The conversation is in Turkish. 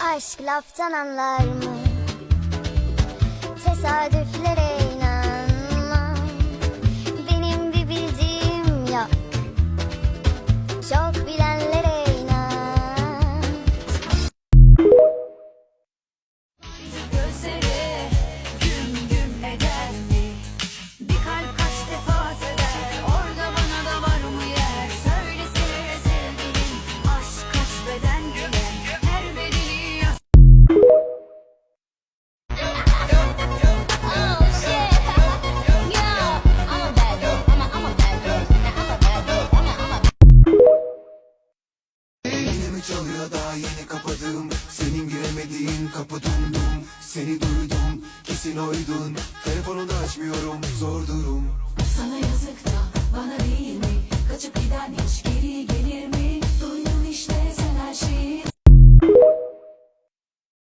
Aşk laftan anlar mı? Tesadüflere inanma Benim bir bildiğim yok. Çok bilenlere inan Gözleri Mi çalıyor daha yeni kapadım. Senin giremediğin kapı dumdum Seni duydum kesin oydun. Telefonunu açmıyorum zor durum